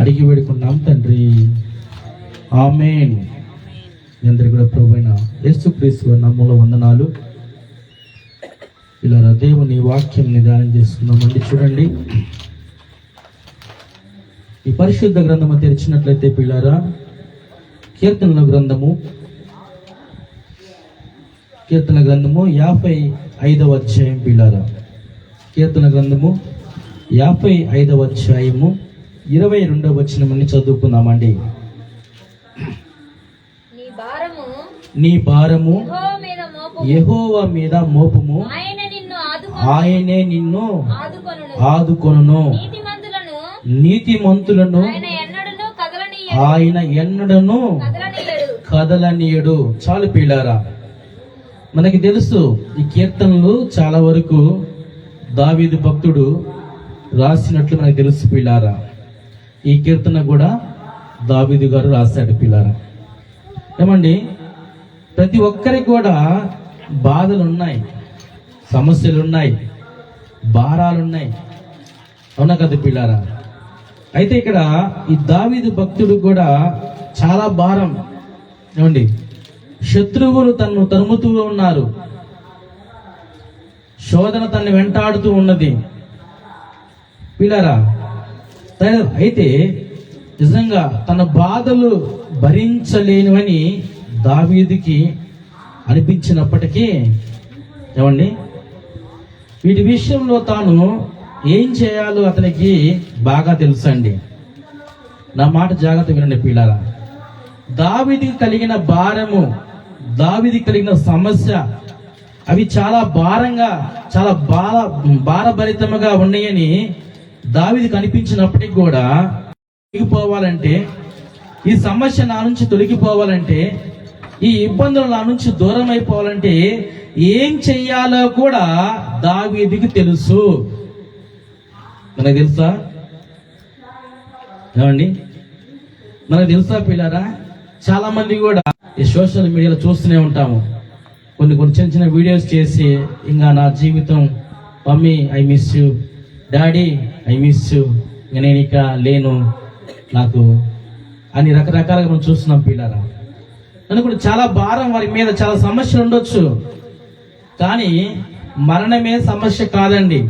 అడిగి వేడుకున్నాం తండ్రి. ఆమెన్. మీ కూడా ప్రభు యేసు క్రీస్తు నమ్ముల వందనాలు. ఇలా దేవుని వాక్యం నిదానం చేసుకున్నామండి చూడండి. ఈ పరిశుద్ధ గ్రంథము తెరిచినట్లయితే పిల్లారా కీర్తనల గ్రంథము కీర్తన గ్రంథము యాభై ఐదవ అధ్యాయం పిల్లారా. కీర్తన గ్రంథము యాభై ఐదవ అధ్యాయము. ఇరవై రెండవ వచనమని చదువుకుందామండి. నీ భారము యెహోవా మీద మోపము. ఆయన నిన్ను ఆదుకొ ఆయనే నిన్ను ఆదుకొనును ఆదుకొనును. నీతిమంతులను నీతిమంతులను ఆయన ఎన్నడను కదలనీయడు. చాలు పీలారా మనకి తెలుసు ఈ కీర్తనలు చాలా వరకు దావీదు భక్తుడు రాసినట్లు మనకు తెలుసు పిల్లారా. ఈ కీర్తన కూడా దావిదు గారు రాశాడు పిల్లారా. ఏమండి ప్రతి ఒక్కరికి కూడా బాధలు ఉన్నాయి సమస్యలు ఉన్నాయి భారాలు ఉన్నాయి అవునా కదా పిల్లారా? అయితే ఇక్కడ ఈ దావీదు భక్తుడు కూడా చాలా భారం. ఏమండి శత్రువులు తన్ను తరుముతూ ఉన్నారు. శోధన తనని వెంటాడుతూ ఉన్నది. పిల్లరా అయితే నిజంగా తన బాధలు భరించలేనివని దావీదికి అనిపించినప్పటికీ ఏమండి? వీటి విషయంలో తాను ఏం చేయాలో అతనికి బాగా తెలుసండి. నా మాట జాగ్రత్త వినండి పిల్లల దావిదికి కలిగిన భారము దావిదికి కలిగిన సమస్య అవి చాలా భారంగా చాలా భార భారభరితముగా ఉన్నాయని దావిది కనిపించినప్పటికి కూడా తొలగిపోవాలంటే ఈ సమస్య నా నుంచి తొలగిపోవాలంటే ఈ ఇబ్బందులు నా నుంచి దూరం అయిపోవాలంటే ఏం చెయ్యాలో కూడా దావీదికి తెలుసు. మనకు తెలుసా? ఏమండి? మనకు తెలుసా పిల్లరా? చాలా మంది కూడా ఈ సోషల్ మీడియాలో చూస్తూనే ఉంటాము. కొన్ని కొన్ని చిన్న చిన్న వీడియోస్ చేసి ఇంకా నా జీవితం mummy I miss you daddy I miss you ఇంకా నేను ఇక లేను. నాకు అని రకరకాలుగా మనం చూస్తున్నాం పిల్లరా. అనుకుంటే చాలా భారం వారి మీద చాలా సమస్యలు ఉండొచ్చు. కానీ మరణమే సమస్య కాదండి.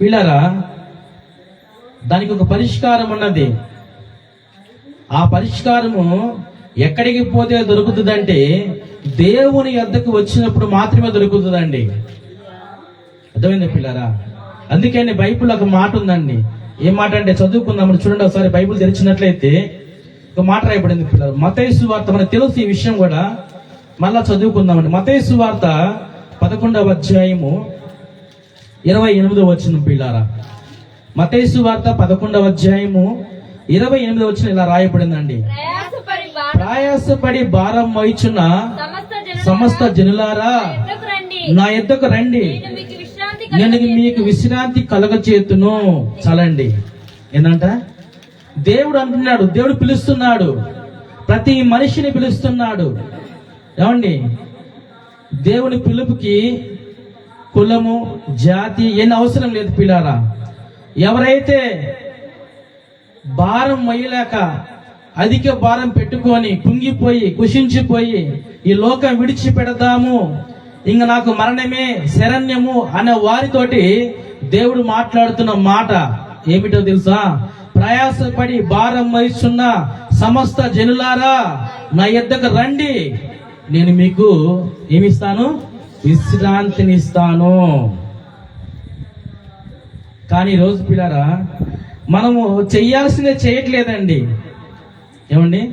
పిల్లరా దానికి ఒక పరిష్కారం ఉన్నది. ఆ పరిష్కారము ఎక్కడికి పోతే దొరుకుతుందంటే దేవుని యొద్దకు వచ్చినప్పుడు మాత్రమే దొరుకుతుందండి. అర్థమైందా పిల్లరా? అందుకని బైబిల్ ఒక మాట ఉందండి. ఏ మాట అంటే చదువుకుందామని చూడండి ఒకసారి బైబిల్ తెరిచినట్లయితే ఒక మాట రాయబడింది పిల్లలు మతేసు వార్త మనకు తెలుసు ఈ విషయం కూడా. మళ్ళా చదువుకుందామండి. మతేసు వార్త పదకొండవ అధ్యాయము ఇరవై ఎనిమిదో వచ్చిన పిల్లారా. మతేసు వార్త పదకొండవ అధ్యాయము ఇరవై ఎనిమిదో వచ్చిన ఇలా రాయబడిందండి. ప్రయాసపడి భారం వహిచున్న సమస్త జనులారా నా ఎద్దకు రండి. నేను మీకు విశ్రాంతి కలగచేతును. చలండి. ఏంటంట దేవుడు అంటున్నాడు దేవుడు పిలుస్తున్నాడు ప్రతి మనిషిని పిలుస్తున్నాడు. ఏమండి? దేవుని పిలుపుకి కులము జాతి ఏం అవసరం లేదు పిల్లారా. ఎవరైతే భారం వేయలేక అధిక భారం పెట్టుకొని కుంగిపోయి కుషించిపోయి ఈ లోకం విడిచిపెడదాము. ఇంక నాకు మరణమే శరణ్యము అనే వారితోటి దేవుడు మాట్లాడుతున్న మాట ఏమిటో తెలుసా? ప్రయాసపడి భారం వహిస్తున్న సమస్త జనులారా నా ఎద్దకు రండి. నేను మీకు ఏమిస్తాను? విశ్రాంతినిస్తాను. కానీ రోజు పిల్లరా మనము చెయ్యాల్సిందే చేయట్లేదండి. ఏమండి?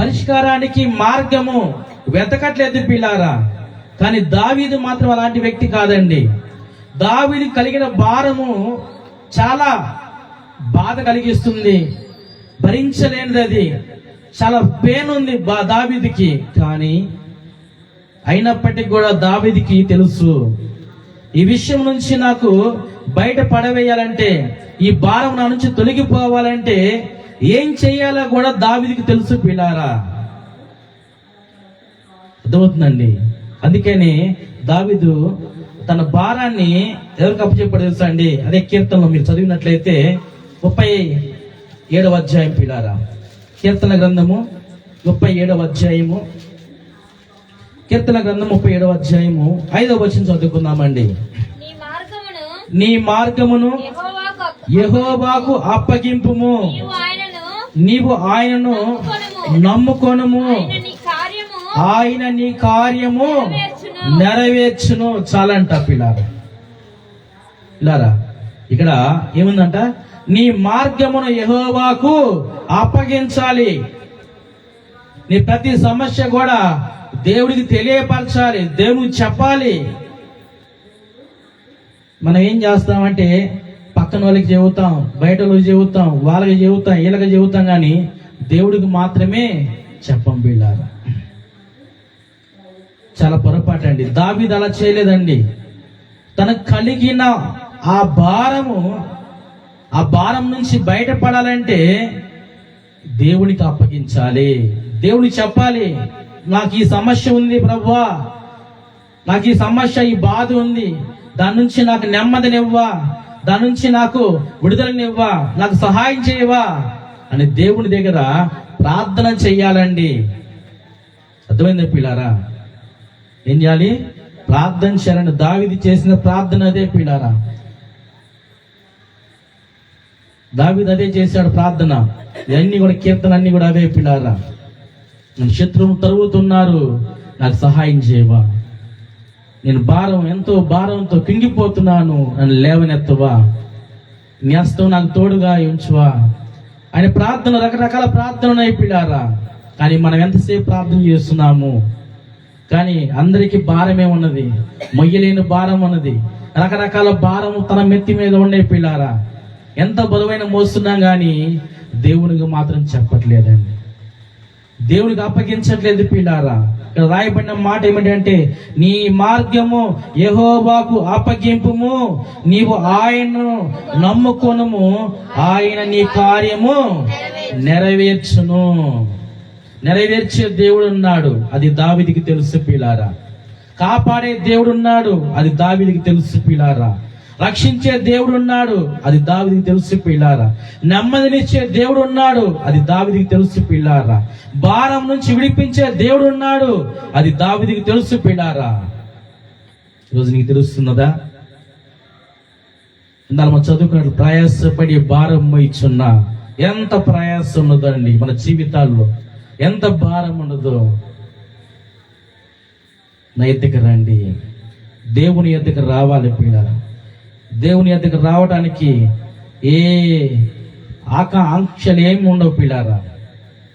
పరిష్కారానికి మార్గము వెతకట్లేదు పిల్లారా. కానీ దావీదు మాత్రం అలాంటి వ్యక్తి కాదండి. దావీది కలిగిన భారము చాలా బాధ కలిగిస్తుంది. భరించలేనిది అది చాలా పెయిన్ ఉంది బా దావీదికి. కానీ అయినప్పటికీ కూడా దావీదికి తెలుసు. ఈ విషయం నుంచి నాకు బయట పడవేయాలంటే ఈ భారం నా నుంచి తొలగిపోవాలంటే ఏం చేయాలో కూడా దావిదికి తెలుసు పిల్లారా. అర్థమవుతుందండి? అందుకని దావిదు తన భారాన్ని ఎవరికి అప్పచెప్పాడు తెలుసా అండి? అదే కీర్తనలో మీరు చదివినట్లయితే ముప్పై ఏడవ అధ్యాయం పిల్లారా. కీర్తన గ్రంథము ముప్పై ఏడవ అధ్యాయము. కీర్తన గ్రంథం ముప్పై ఏడవ అధ్యాయము. ఐదవ వచనం చదువుకుందామండి. నీ మార్గమును యెహోవాకు యెహోవాకు అప్పగింపుము. నీవు ఆయనను నమ్ముకొనుము. ఆయన నీ కార్యము నెరవేర్చును. చాలంట పిల్లారా పిల్లారా ఇక్కడ ఏముందంట? నీ మార్గమును యెహోవాకు అప్పగించాలి. నీ ప్రతి సమస్య కూడా దేవుడికి తెలియపరచాలి దేవుడికి చెప్పాలి. మనం ఏం చేస్తామంటే పక్కన వాళ్ళకి చెబుతాం బయట వాళ్ళకి చెబుతాం వాళ్ళకి చెబుతాం వీళ్ళకి చెబుతాం కానీ దేవుడికి మాత్రమే చెప్పం వీళ్ళారా చాలా పొరపాటు అండి. దావిది అలా చేయలేదండి. తనకు కలిగిన ఆ భారము ఆ భారం నుంచి బయటపడాలంటే దేవునికి అప్పగించాలి. దేవుని చెప్పాలి నాకు ఈ సమస్య ఉంది ప్రవ్వా. నాకు ఈ సమస్య ఈ బాధ ఉంది. దాని నుంచి నాకు నెమ్మదినివ్వా. దాని నుంచి నాకు విడుదలనివ్వా. నాకు సహాయం చేయవా. అని దేవుని దగ్గర ప్రార్థన చెయ్యాలండి. అర్థమైంది పిల్లారా? ఏం చేయాలి? ప్రార్థన చేయాలని దావిది చేసిన ప్రార్థన అదే పీడారా దావిది అదే చేశాడు ప్రార్థన. ఇవన్నీ కూడా కీర్తనన్నీ కూడా అవే పిల్లారా? నేను శత్రువు తరుగుతున్నారు నాకు సహాయం చేయవా? నేను భారం ఎంతో భారంతో కింగిపోతున్నాను. నన్ను లేవనెత్తవా? నీ హస్తం నాకు తోడుగా ఉంచువా? అని ప్రార్థన రకరకాల ప్రార్థన ఉన్నాయి పిల్లారా. కానీ మనం ఎంతసేపు ప్రార్థన చేస్తున్నాము? కానీ అందరికీ భారమే ఉన్నది. మొయ్యలేని భారం ఉన్నది. రకరకాల భారం తన మెత్తి మీద ఉండే పిల్లారా. ఎంత బరువైన మోస్తున్నాం కానీ దేవునికి మాత్రం చెప్పట్లేదండి. దేవునికి అప్పగించట్లేదు పిల్లారా. ఇక్కడ రాయబడిన మాట ఏమిటంటే నీ మార్గము యహోబాకు అప్పగింపుము నీవు ఆయనను నమ్ముకొనము ఆయన నీ కార్యము నెరవేర్చును. నెరవేర్చే దేవుడు ఉన్నాడు అది దావిదికి తెలుసు పిల్లారా. కాపాడే దేవుడు ఉన్నాడు అది దావిదికి తెలుసు పిల్లారా. రక్షించే దేవుడు ఉన్నాడు అది దావిదికి తెలుసు పిల్లారా. నెమ్మదినిచ్చే దేవుడు ఉన్నాడు అది దావిదికి తెలుసు పిల్లారా. భారం నుంచి విడిపించే దేవుడు ఉన్నాడు అది దావిదికి తెలుసు పిల్లారా. ఈరోజు నీకు తెలుస్తున్నదా? ఇందాక మనం చదువుకున్నట్లు ప్రయాసపడి భారం మోయిచున్నా ఎంత ప్రయాసం ఉన్నదండి మన జీవితాల్లో. ఎంత భారం ఉన్నదో నా ఎద్దకు రండి. దేవుని ఎద్దకు రావాలి పిల్లలు దేవుని ఎద్దకు రావడానికి ఏ ఆకా ఆంక్షలు ఏమి ఉండవు పిల్లారా.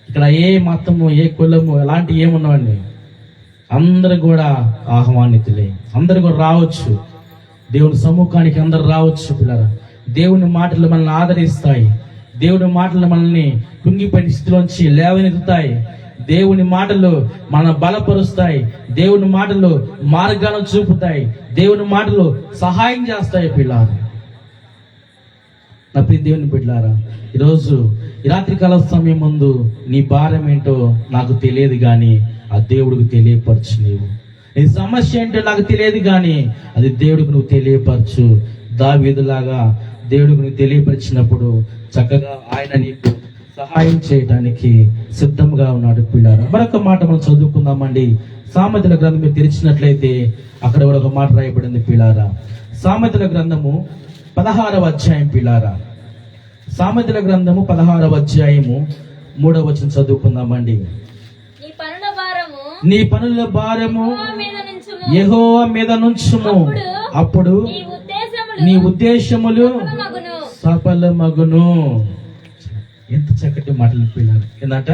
ఇక్కడ ఏ మతము ఏ కులము ఎలాంటి ఏమున్నవండి అందరు కూడా ఆహ్వానితులే. అందరు కూడా రావచ్చు. దేవుని సముఖానికి అందరు రావచ్చు పిల్లరా. దేవుని మాటలు మనల్ని ఆదరిస్తాయి. దేవుడి మాటలు మనల్ని కుంగిపడి స్థితిలోంచి లేవనెత్తుతాయి. దేవుని మాటలు మన బలపరుస్తాయి. దేవుని మాటలు మార్గాలను చూపుతాయి. దేవుని మాటలు సహాయం చేస్తాయి పిల్లారు. నా ప్రియ దేవుని బిడ్డారా ఈరోజు రాత్రి కాల సమయం ముందు నీ భారం ఏంటో నాకు తెలియదు కానీ ఆ దేవుడికి తెలియపరచు నీవు. నీ సమస్య ఏంటో నాకు తెలియదు కానీ అది దేవుడికి నువ్వు తెలియపరచు. దావీదులాగా దేవుడికి నువ్వు తెలియపరిచినప్పుడు చక్కగా ఆయన నీకు సహాయం చేయడానికి సిద్ధంగా ఉన్నాడు పిల్లారా. మరొక మాట మనం చదువుకుందామండి. సామెతల గ్రంథం మీరు తెరిచినట్లయితే అక్కడ కూడా ఒక మాట రాయబడింది పిల్లారా. సామెతల గ్రంథము పదహారవ అధ్యాయం పిల్లారా. సామెతల గ్రంథము పదహారవ అధ్యాయము మూడవ వచనం చదువుకుందామండి. నీ పనుల భారము యెహోవా మీద నుంచుము. అప్పుడు నీ ఉద్దేశములు సఫలమగును. ఎంత చక్కటి మాటలు పిల్లలు ఏంటంట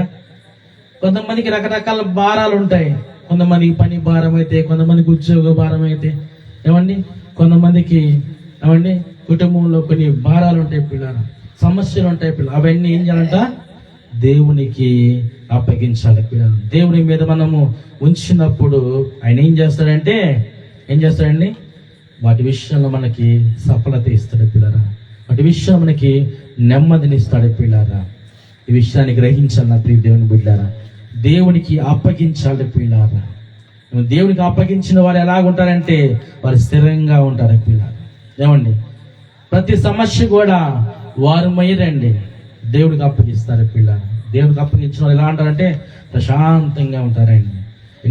కొంతమందికి రకరకాల భారాలు ఉంటాయి కొంతమందికి పని భారం అయితే కొంతమందికి ఉద్యోగ భారం అయితే. ఏమండి? కొంతమందికి ఏమండి? కుటుంబంలో కొన్ని భారాలు ఉంటాయి పిల్లలు. సమస్యలు ఉంటాయి పిల్లలు. అవన్నీ ఏం చేయాలంట? దేవునికి అప్పగించాలి పిల్లలు. దేవుని మీద మనము ఉంచినప్పుడు ఆయన ఏం చేస్తాడంటే ఏం చేస్తాడండి? వాటి విషయంలో మనకి సఫలత ఇస్తాడు పిల్లరా వాటి విషయం మనకి నెమ్మదినిస్తాడు పిల్లారా. ఈ విషయాన్ని గ్రహించాలి నా ప్రియ దేవుని బిడ్డారా. దేవునికి అప్పగించాలి పిల్లారా. దేవునికి అప్పగించిన వారు ఎలాగుంటారంటే వారు స్థిరంగా ఉంటారు పిల్లలు ఏమండి? ప్రతి సమస్య కూడా వారు మయ్యరండి. దేవుడికి అప్పగిస్తారు పిల్లలు దేవుడికి అప్పగించిన వారు ఎలా ఉంటారంటే ప్రశాంతంగా ఉంటారండి.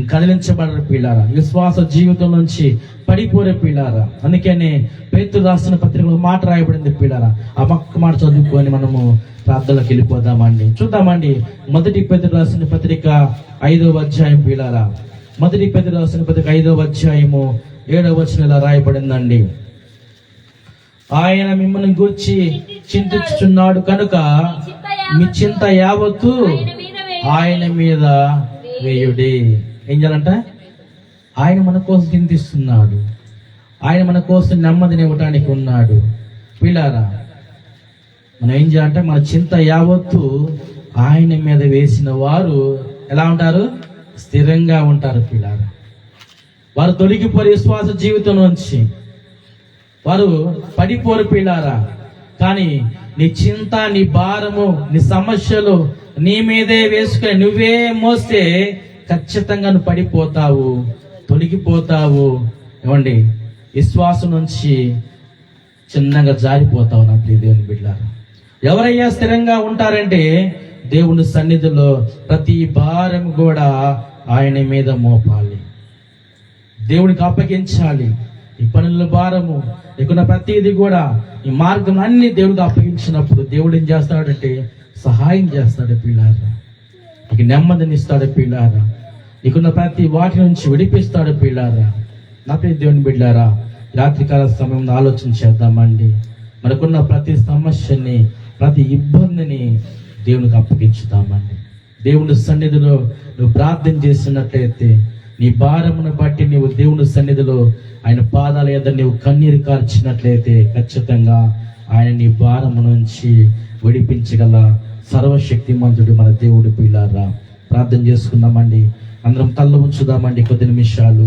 కదిలించబడరు పిల్లారా. విశ్వాస జీవితం నుంచి పడిపోరే పిల్లారా. అందుకనే పేతు రాసిన పత్రికలో మాట రాయబడింది పిల్లారా. ఆ పక్క మాట చదువుకొని మనము ప్రార్థనలోకి వెళ్ళిపోదామండి. చూద్దామండి. మొదటి పేతురు రాసిన పత్రిక ఐదవ అధ్యాయం పిల్లారా. మొదటి పేతురు రాసిన పత్రిక ఐదవ అధ్యాయము ఏడవ వచ్చిన ఇలా రాయబడిందండి. ఆయన మిమ్మల్ని గూర్చి చింతించుచున్నాడు కనుక మీ చింత యావత్తు ఆయన మీద వేయుడి. ఏం చేయాలంట ఆయన మన కోసం చింతిస్తున్నాడు. ఆయన మన కోసం నెమ్మదిని ఇవ్వటానికి ఉన్నాడు. పిల్లారా మనం ఏం చేయాలంటే మన చింత యావత్తు ఆయన మీద వేసిన వారు ఎలా ఉంటారు? స్థిరంగా ఉంటారు పిల్లారా. వారు తొలగిపోయే విశ్వాస జీవితం నుంచి వారు పడిపోరు పిల్లారా. కానీ నీ చింత నీ భారము నీ సమస్యలు నీ మీదే వేసుకుని నువ్వే మోస్తే ఖచ్చితంగా నువ్వు పడిపోతావు తొలగిపోతావు. ఇవ్వండి విశ్వాసం నుంచి చిన్నగా జారిపోతావు నా ప్రియ దేవుని బిడ్డారా ఎవరయ్యా స్థిరంగా ఉంటారంటే దేవుని సన్నిధిలో ప్రతి భారం కూడా ఆయన మీద మోపాలి. దేవునికి అప్పగించాలి. ఈ పనుల భారము నీకున్న ప్రతిదీ కూడా ఈ మార్గం అన్ని దేవుడికి అప్పగించినప్పుడు దేవుడు ఏం చేస్తాడంటే సహాయం చేస్తాడు పిల్లారా నీకు నెమ్మదినిస్తాడు పిల్లారా నీకున్న ప్రతి వాటి నుంచి విడిపిస్తాడు బిడ్డారా నా ప్రియ దేవుని బిడ్డారా రాత్రికాల సమయంలో ఆలోచన చేద్దామండి. మనకున్న ప్రతి సమస్యని ప్రతి ఇబ్బందిని దేవునికి అప్పగించుదామండి. దేవుని సన్నిధిలో నువ్వు ప్రార్థన చేసినట్లయితే నీ భారమును బట్టి నీవు దేవుని సన్నిధిలో ఆయన పాదాల ఎదుట నీవు కన్నీరు కార్చినట్లయితే ఖచ్చితంగా ఆయన నీ భారము నుంచి విడిపించగల సర్వశక్తిమంతుడు మన దేవుడు పిల్లారా ప్రార్థన చేసుకుందామండి. అందరం తల్ల ఉంచుదామండి కొద్ది నిమిషాలు.